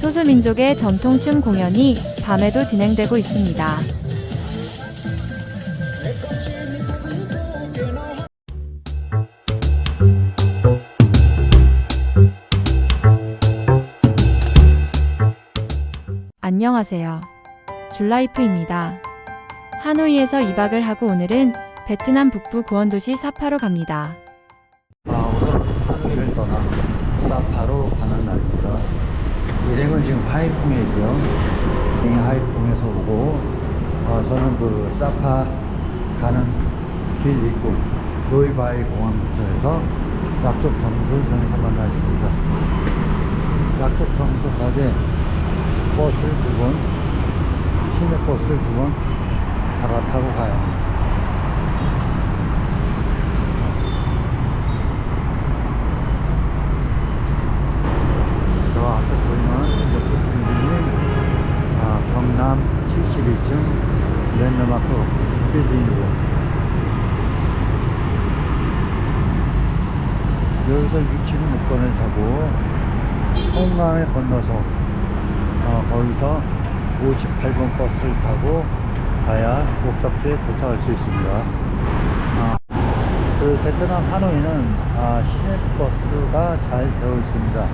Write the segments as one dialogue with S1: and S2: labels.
S1: 소수민족의 전통춤 공연이 밤에도 진행되고 있습니다. 안녕하세요. 줄라이프입니다. 하노이에서 2박을 하고 오늘은 베트남 북부 구원도시 사파로 갑니다.
S2: 아, 오늘 하노이를 떠나 사파로 가는 날입니다. 일행은 지금 하이퐁에 있고요. 일행이 하이퐁에서 오고, 어, 저는 그 사파 가는 길 입구 노이바이 공항 근처에서 약속 장소를 정해서 만나있습니다. 약속 장소까지 버스를 두 번, 시내 버스를 두 번 갈아타고 가야 합니다. 저 앞에 보이는 옆에 빌딩이 아, 경남 72층 랜드마크 빌딩이고 여기서 66번을 타고 홍강을 건너서 어, 거기서 58번 버스를 타고 가야 목적지에 도착할 수 있습니다. 아, 그 베트남 하노이는 아, 시내 버스가 잘 되어 있습니다.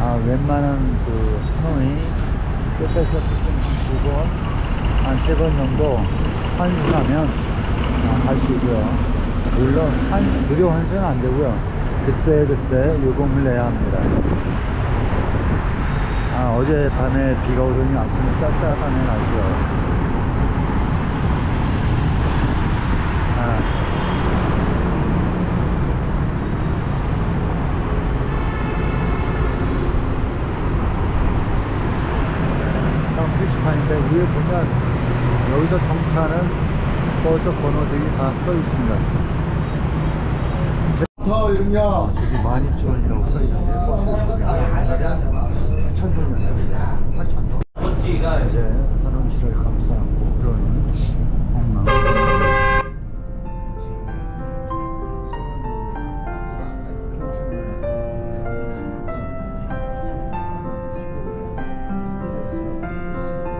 S2: 아, 웬만한 그 하노이 끝에서 두 번, 한 세 번 정도 환승하면 아, 갈수 있고요. 물론 한, 무료 환승은 안 되고요. 그때 그때 요금을 내야 합니다. 아, 어제 밤에 비가 오더니 아침에 쌀쌀하네 날씨요. 아, 딱 표시판인데 위에 보면 여기서 정차하는 버스 번호들이 다 써 있습니다.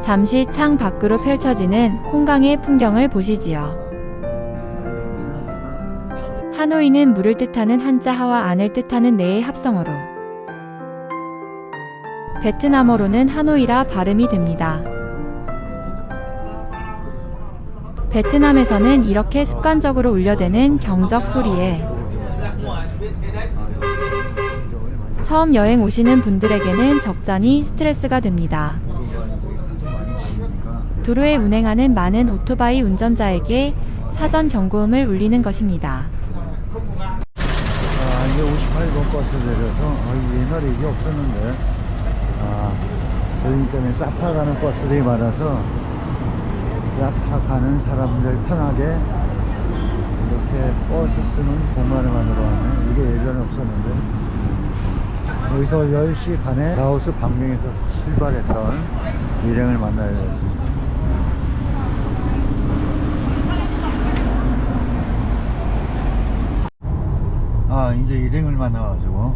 S1: 잠시 창 밖으로 펼쳐지는 홍강의 풍경을 보시지요. 하노이는 물을 뜻하는 한자하와 안을 뜻하는 네의 합성어로 베트남어로는 하노이라 발음이 됩니다. 베트남에서는 이렇게 습관적으로 울려대는 경적 소리에 처음 여행 오시는 분들에게는 적잖이 스트레스가 됩니다. 도로에 운행하는 많은 오토바이 운전자에게 사전 경고음을 울리는 것입니다.
S2: 아, 이게 58번 버스 내려서, 아, 옛날에 이게 없었는데, 아, 여기 때문에 사파 가는 버스들이 많아서, 사파 가는 사람들 편하게 이렇게 버스 쓰는 공간을 만들어 놨네. 이게 예전에 없었는데. 여기서 10시 반에 라오스 방명에서 출발했던 일행을 만나야 되겠습니다. 아 이제 일행을 만나가지고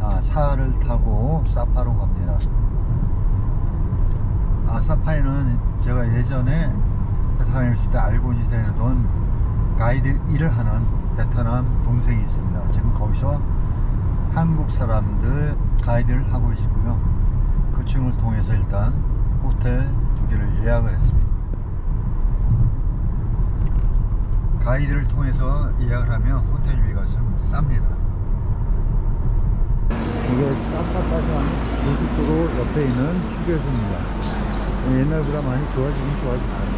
S2: 아 차를 타고 사파로 갑니다. 아 사파에는 제가 예전에 베트남에 있을 때 알고 지내던 가이드 일을 하는 베트남 동생이 있습니다. 지금 거기서 한국 사람들 가이드를 하고 있고요. 그 친구를 통해서 일단 호텔 두 개를 예약을 했습니다. 가이드를 통해서 예약을 하면 호텔비가 좀 쌉니다. 사파까지 고속도로 옆에 있는 휴게소입니다. 옛날보다 많이 좋아지긴 좋아졌어요.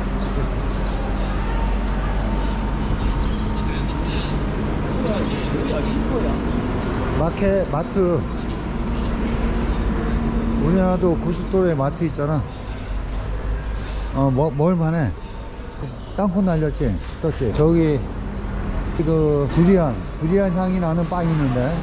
S2: 마켓, 마트. 우리나라도 고속도로에 마트 있잖아. 어, 뭐, 뭘만해? 땅콩 날렸지? 떴지? 저기 그 두리안 두리안 향이 나는 빵이 있는데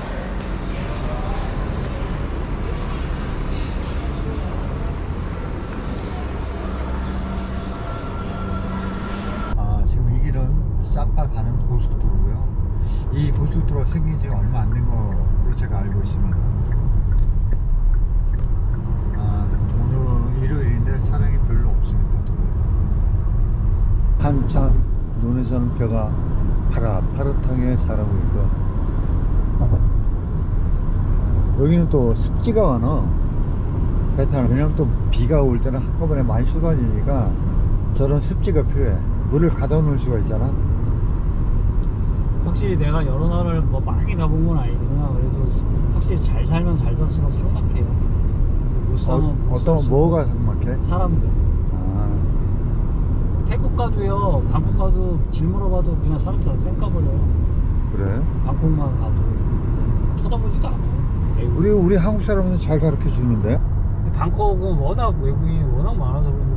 S2: 아쉽습니다. 아, 오늘 일요일인데 차량이 별로 없습니다. 한참 눈에 서는 뼈가 파릇파릇하게 자라고 있고 여기는 또 습지가 많아 베트남 왜냐면 또 비가 올 때는 한꺼번에 많이 쏟아지니까 저런 습지가 필요해 물을 가둬 놓을 수가 있잖아
S3: 확실히 내가 여러 나라를 뭐 많이 가본 건 아니지만 그래도 확실히 잘 살면 잘 살수록 삭막해요. 못 사면
S2: 어,
S3: 못
S2: 어떤
S3: 살수록
S2: 뭐가 삭막해?
S3: 사람들.
S2: 아
S3: 태국 가도요, 방콕 가도 길 물어봐도 그냥 사람 다 쌩까버려요.
S2: 그래?
S3: 방콕만 가도 쳐다보지도 않아요. 외국.
S2: 우리 우리 한국 사람은 잘 가르쳐 주는데
S3: 방콕은 워낙 외국인이 워낙 많아서 그런지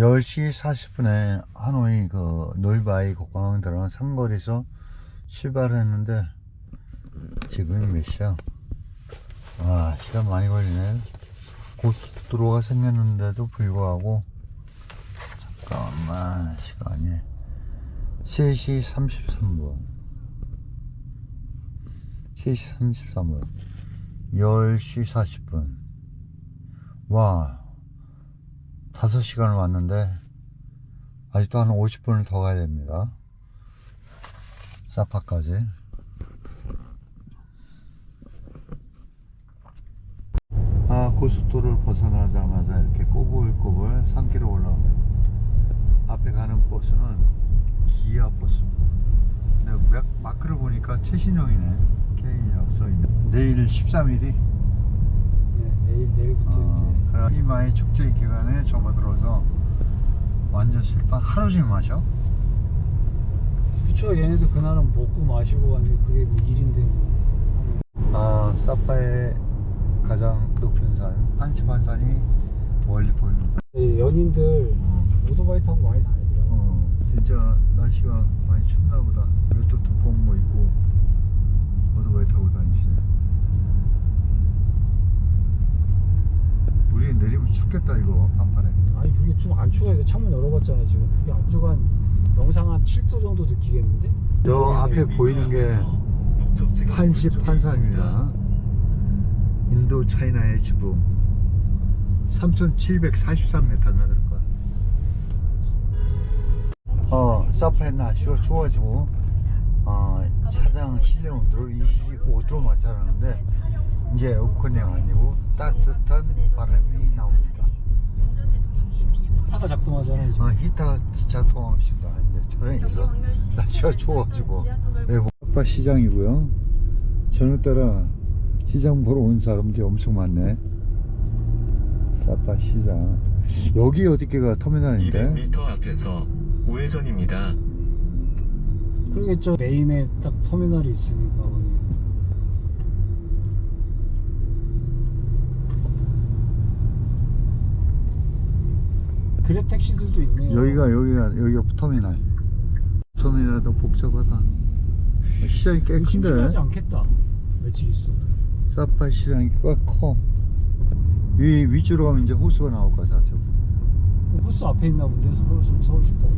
S2: 10시 40분에 하노이 그 노이바이 공항 들어간 상거리에서 출발했는데 지금이 몇 시야? 와 시간 많이 걸리네. 고속도로가 생겼는데도 불구하고 잠깐만 시간이. 3시 33분. 3시 33분. 10시 40분. 와 5시간을 왔는데 아직도 한 50분을 더 가야 됩니다. 사파까지. 아 고속도로를 벗어나자마자 이렇게 꼬불꼬불 산길을 올라오네. 앞에 가는 버스는 기아 버스. 근데 막- 마크를 보니까 최신형이네. K이라고 써있네. 내일 13일이
S3: 네, 내일 내일부터 이제
S2: 어, 이마의 축제 기간에 접어들어서 완전 술판 하루 종일 마셔?
S3: 그쵸 얘네들 그날은 먹고 마시고 완전 그게 뭐 일인데 뭐.
S2: 아, 사파의 가장 높은 산, 한시반산이 멀리 보입니다.
S3: 네, 연인들
S2: 어,
S3: 오토바이 타고 많이 다니더라고요.
S2: 어, 진짜 날씨가 많이 춥나 보다. 외투 두꺼운 거 입고 오토바이 타고 다니시네. 우리 내리면 춥겠다, 이거, 반팔에.
S3: 아니 그게 좀 안 추워요. 내가 창문 열어봤잖아 지금. 그게 안 추워 한 영상 한 7도 정도 느끼겠는데?
S2: 저 앞에 보이는 게 판시 판산입니다. 인도 차이나의 지붕 3,743m가 될 거야. 어, 날씨가 추워지고 어, 차량 실내 온도를 25도로 맞춰놨는데 이제 에어컨이 아니고 따뜻한 바람이 나옵니다.
S3: 차가 작동하잖아요 지금.
S2: 어, 히터 작동합시다. 이제 차량에서 날씨가 추워가지고 아빠 시장이고요. 저녁 따라 시장 보러 온 사람들이 엄청 많네. 사파 시장. 여기 어디께가 터미널인데?
S4: 200m 앞에서 우회전입니다.
S3: 그러겠죠. 메인에 딱 터미널이 있으니까. 거기. 그랩 택시들도 있네요.
S2: 여기가 여기가 여기가 터미널. 터미널도 복잡하다. 시장이 꽤
S3: 심심하지
S2: 큰데
S3: 않겠다. 며칠 있어.
S2: 사파 시장이 꽤 커. 위 위쪽으로 가면 이제 호수가 나올 거야 저쪽.
S3: 그 호수 앞에 있나 본데 서울 서울 식당.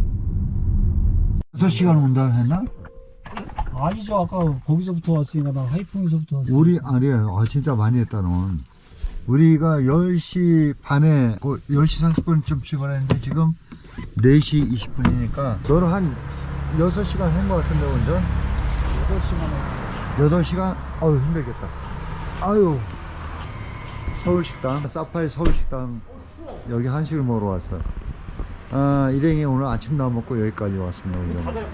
S2: 6시간 온다 했나?
S3: 아니죠. 아까 거기서부터 왔으니까 난 하이퐁에서부터 왔어.
S2: 우리 아니에요. 아 진짜 많이 했다 넌. 우리가 10시 반에 그 10시 40분쯤 출발했는데 지금 4시 20분이니까 너는 한 6시간 한 것 같은데 운전?
S3: 8시간에
S2: 8시간? 아유 힘들겠다. 아유 서울식당 사파의 서울식당 여기 한식을 먹으러 왔어요. 아 일행이 오늘 아침 나 먹고 여기까지 왔습니다. 운전해서.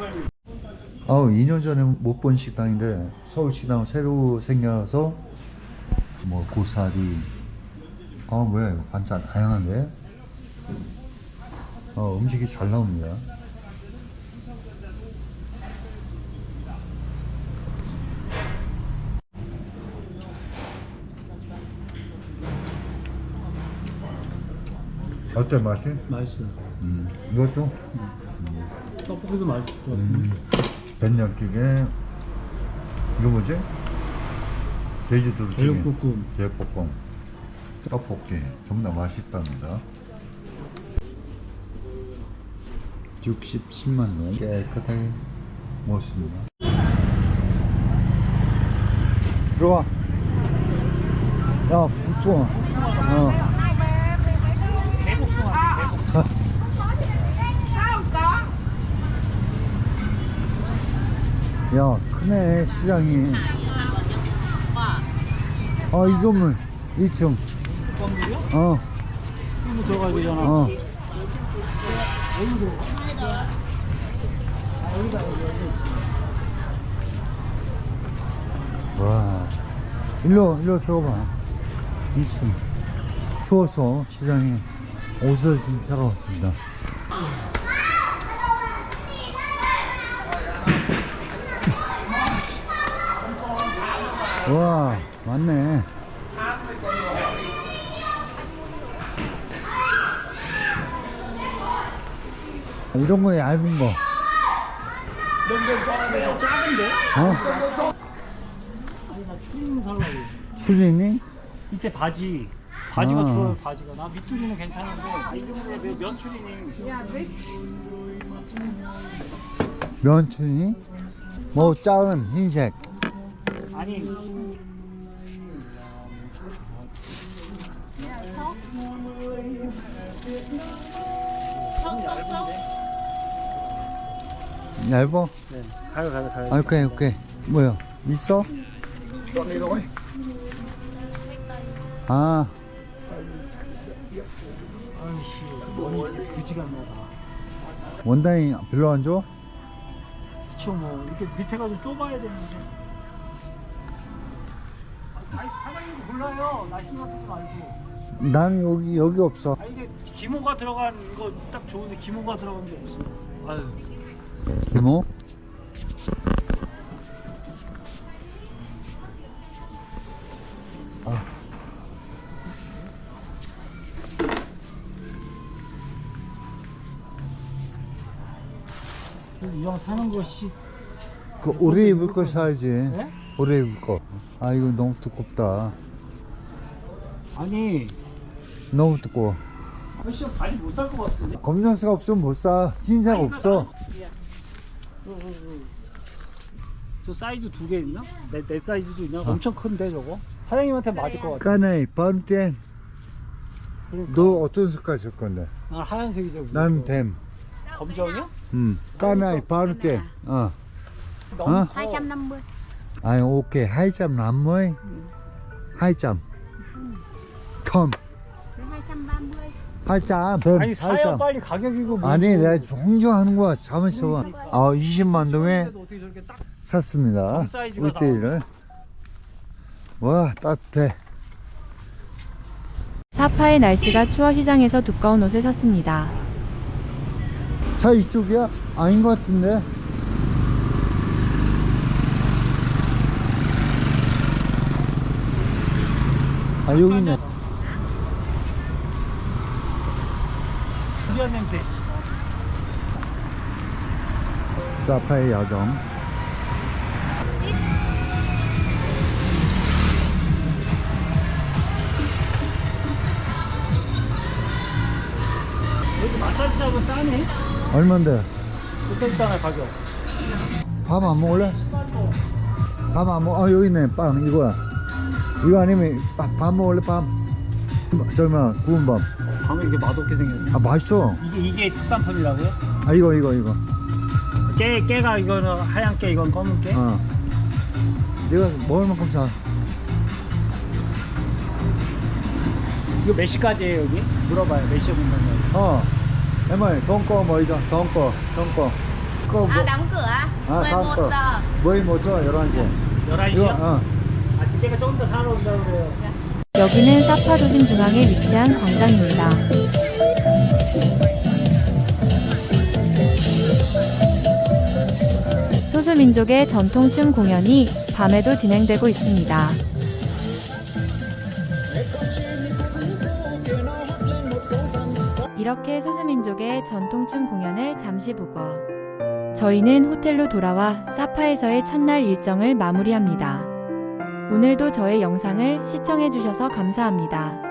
S2: 아우 2년 전에 못 본 식당인데 서울식당 새로 생겨서 뭐 고사리 아 뭐야 이거 반찬 다양한데 어 음식이 잘 나옵니다 어때 맛이?
S3: 맛있어.
S2: 음 이것도
S3: 떡볶이도 맛있어.
S2: 음, 된장찌개 이거 뭐지? 돼지두루찌개
S3: 제육볶음.
S2: 제육볶음 떡볶이 전부 다 맛있답니다. 60,10만원. 깨끗하게 먹었습니다. 들어와. 야
S3: 복숭아. 어.
S2: 야 크네 시장이. 아 이건물. 2층. 어,
S3: 이거 들어가야 되잖아.
S2: 어. 와, 일로, 일로 들어봐. 2층. 추워서 시장에 옷을 좀 사러 왔습니다. 와, 맞네. 이런 거 얇은 거.
S3: 넌 작은데?
S2: 어?
S3: 아니, 나 추리닝 살라고. 밑에 바지. 바지가
S2: 아.
S3: 추워요, 바지가. 나 밑줄이는 괜찮은데, 이 정도에 면 추리닝.
S2: 면춘이? 뭐 작은 흰색.
S3: 아니,
S2: 얇어?
S3: 네. 가요, 가요, 가요.
S2: 아, 오케이, 오케이. 뭐야? 있어? 아,
S3: 아이씨, 머리 그지가 나다.
S2: 원단이 별로 안 좋아?
S3: 그쵸, 뭐. 이렇게 밑에가 좀 좁아야 되는데. 아, 아니, 사장님도 몰라요. 나 신경 쓰지 말고.
S2: 난 여기, 여기 없어.
S3: 아, 이게 기모가 들어간 거 딱 좋은데 기모가 들어간 게 없어. 아유.
S2: 이모? 아,
S3: 이왕 사는 것이
S2: 그 오래 입을 거 사야지.
S3: 네?
S2: 오래 입을 거. 아, 이거 너무 두껍다.
S3: 아니
S2: 너무 두꺼워.
S3: 아저씨 바지 못 살 것 같은데
S2: 검정색 없으면 못 사. 흰색 없어.
S3: 저 사이즈 두 개 있나? 내, 내 사이즈도 있나? 엄청 큰데 저거? 사장님한테 맞을 것 같아
S2: 까나이, 밤땐.
S3: 그러니까.
S2: 너 어떤 색깔 쓸 건데?
S3: 난 하얀색이죠
S2: 난 뱀.
S3: 검정이야?
S2: 음. 까나이, 밤땐. 어.
S3: 너무
S2: 어?
S3: 커
S5: 250
S2: 아니, 오케이. 하이잠 남모이. 하이잠. 컴.
S5: Với 230
S2: 하이잠. 뱀.
S3: 아니 사야
S2: 하이잠.
S3: 빨리 가격이고 뭐
S2: 아니, 내가 홍조하는 거야. 잠을 써. 아, 20만 동에
S3: 근데도 어떻게 저렇게 딱
S2: 샀습니다.
S3: 정 사이즈가
S2: 울대리를. 와, 따뜻해.
S1: 사파의 날씨가 추워 시장에서 두꺼운 옷을 샀습니다.
S2: 차 이쪽이야? 아닌 것 같은데? 아, 여기네.
S3: 냄새
S2: 사파의 야경.
S3: 여기 마사지하고 싸네
S2: 얼만데?
S3: 못했잖아 가격
S2: 밥 안 먹을래? 밥 안 먹어? 아, 여기 있네. 빵, 이거야. 이거 아니면 밥, 밥 먹을래? 밥? 저마 구운 밥.
S3: 방금 이렇게 맛없게 생겼네
S2: 아, 맛있어.
S3: 이게 이게 특산품이라고요?
S2: 아, 이거, 이거, 이거.
S3: 깨 깨가 이거는 하얀 깨 이건 검은 깨
S2: 어. 내가 먹을 만큼 사.
S3: 이거 몇 시까지예요 여기? 물어봐요 몇 시에 문닫나요?
S2: 어. em ơi, con cô mời cho, con cô, con cô. Cô
S5: à đóng cửa
S2: à,
S5: 11
S2: đóng cửa.
S5: giờ
S2: 11초, 11시.
S3: 11시요?
S2: 이거, 어.
S3: 아 그때가 조금 더 사러 온다고 그래요
S1: 여기는 사파 도심 중앙에 위치한 광장입니다. 소수민족의 전통춤 공연이 밤에도 진행되고 있습니다. 이렇게 소수민족의 전통춤 공연을 잠시 보고 저희는 호텔로 돌아와 사파에서의 첫날 일정을 마무리합니다. 오늘도 저의 영상을 시청해주셔서 감사합니다.